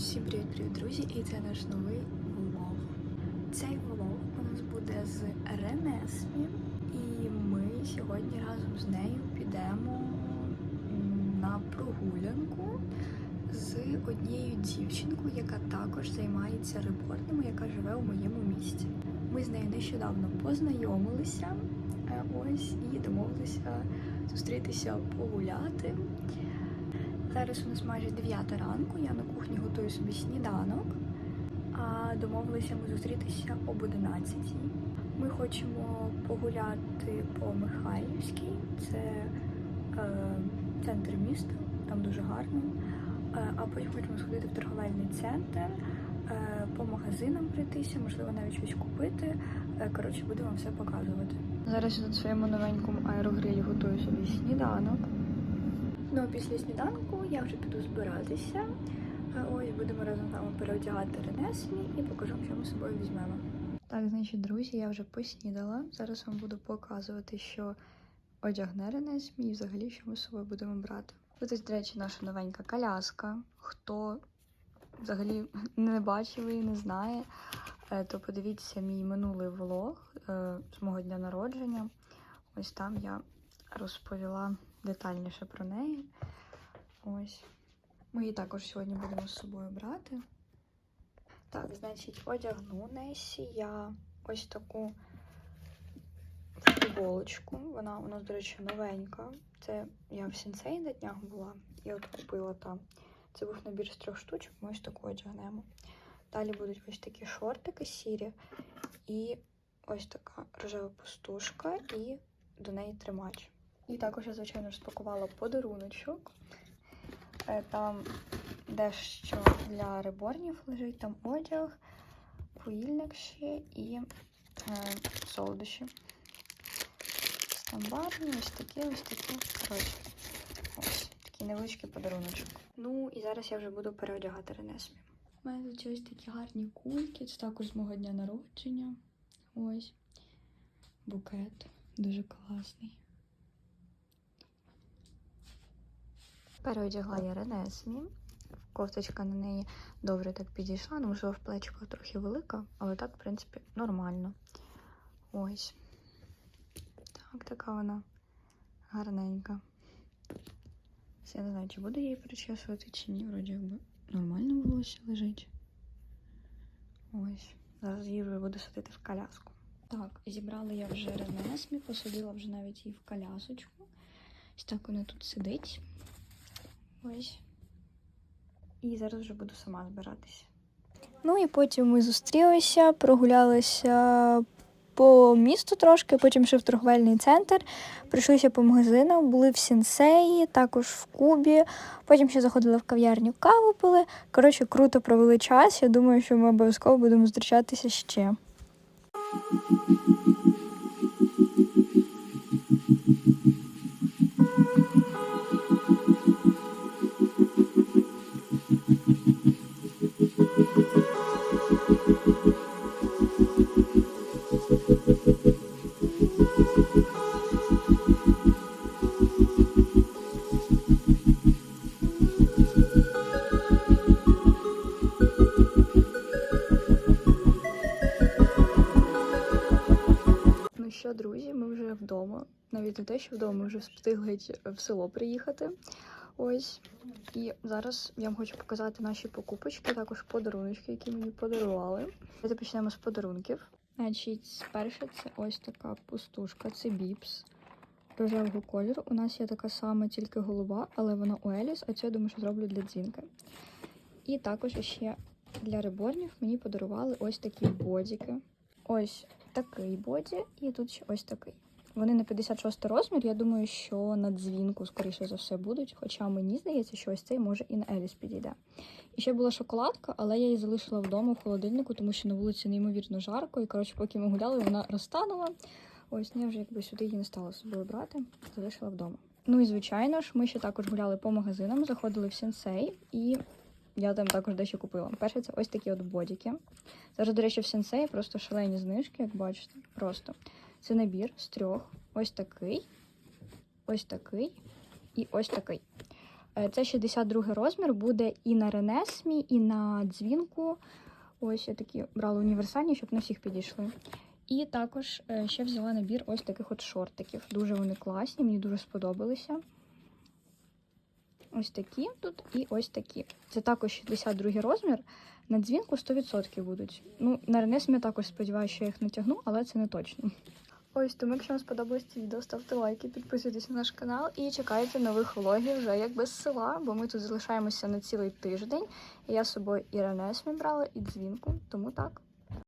Всім привіт-привіт, друзі! І це наш новий влог. Цей влог у нас буде з Ренесмі, і ми сьогодні разом з нею підемо на прогулянку з однією дівчинкою, яка також займається репортами, яка живе у моєму місті. Ми з нею нещодавно познайомилися е, ось і домовилися зустрітися погуляти. Зараз у нас майже 9 ранку, я на кухні готую собі сніданок, а домовилися ми зустрітися об 11. Ми хочемо погуляти по Михайлівській, це е, центр міста, там дуже гарно. Е, а потім хочемо сходити в торговельний центр, е, по магазинам пройтися, можливо, навіть щось купити. Е, коротше, буду вам все показувати. Зараз я на своєму новенькому аерогрилі готую собі сніданок. Ну, після сніданку я вже піду збиратися. Е, Ось будемо разом з вами переодягати Ренесмі і покажу, що ми з собою візьмемо. Так, значить, друзі, я вже поснідала. Зараз вам буду показувати, що одягне Ренесмі і взагалі, що ми з собою будемо брати. Ось, до речі, наша новенька коляска. Хто взагалі не бачив і не знає, е, то подивіться мій минулий влог е, з мого дня народження. Ось там я розповіла детальніше про неї. Ось. Ми її також сьогодні будемо з собою брати. Так, значить, одягну Несі я ось таку футболочку. Вона у нас, до речі, новенька. Це я в сенсей на днях була і от купила там. Це був набір з трьох штучок, ми ось таку одягнемо. Далі будуть ось такі шортики сірі і ось така рожева пустушка, і до неї тримач. І також я, звичайно, розпакувала подаруночок. Е, Там дещо для реборнів лежить, там одяг, поїльник ще і е, солодощі. Стандартні, ось такі, ось такі. Коротше, ось такий невеличкий подаруночок. Ну і зараз я вже буду переодягати Ренесмі. У мене тут ось такі гарні кульки, це також з мого дня народження. Ось. Букет. Дуже класний. Переодягла я Ренесмі. Кофточка на неї добре так підійшла, ну, можливо, в плечиках трохи велика, але так, в принципі, нормально. Ось. Так, така вона гарненька. Я не знаю, чи буду її причесувати, чи ні. Вроді якби нормально волосся лежить. Ось. Зараз її вже буду садити в коляску. Так, зібрала я вже Ренесмі, посадила вже навіть її в колясочку. Ось так вона тут сидить. Ось. І зараз вже буду сама збиратися. Ну і потім ми зустрілися, прогулялися по місту трошки, потім ще в торговельний центр. Прийшлися по магазинам, були в сінсеї, також в Кубі. Потім ще заходили в кав'ярню, каву пили. Коротше, круто провели час. Я думаю, що ми обов'язково будемо зустрічатися ще. Що, друзі, ми вже вдома. Навіть не те, що вдома, ми вже встигли в село приїхати. Ось. І зараз я вам хочу показати наші покупочки, також подаруночки, які мені подарували. Давайте почнемо з подарунків. Значить, перше це ось така пустушка, це біпс рожевого кольору. У нас є така сама, тільки голуба, але вона у Еліс, а цю я думаю, що зроблю для дзвінки. І також ще для реборнів мені подарували ось такі бодіки. Ось такий боді, і тут ще ось такий. Вони на 56 розмір. Я думаю, що на дзвінку, скоріше за все, будуть. Хоча мені здається, що ось цей може і на Еліс підійде. І ще була шоколадка, але я її залишила вдома в холодильнику, тому що на вулиці неймовірно жарко. І коротше, поки ми гуляли, вона розтанула. Ось ну, я вже якби сюди її не стала собою брати, залишила вдома. Ну і звичайно ж, ми ще також гуляли по магазинам, заходили в сенсей, і я там також дещо купила. Перше, це ось такі от бодіки. Зараз, до речі, в сенсеї просто шалені знижки, як бачите. Просто це набір з трьох. Ось такий, ось такий і ось такий. Е, Це 62 розмір, буде і на ренесмі, і на дзвінку. Ось я такі брала універсальні, щоб на всіх підійшли. І також е, ще взяла набір ось таких от шортиків. Дуже вони класні, мені дуже сподобалися. Ось такі тут і ось такі. Це також 62 розмір. На дзвінку 100% будуть. Ну, на ренесмі я також сподіваюся, що я їх натягну, але це не точно. Ось тому, якщо вам сподобалось це відео, ставте лайки, підписуйтесь на наш канал і чекайте нових влогів вже як без села, бо ми тут залишаємося на цілий тиждень. І я з собою і ренесмі брала, і дзвінку, тому так.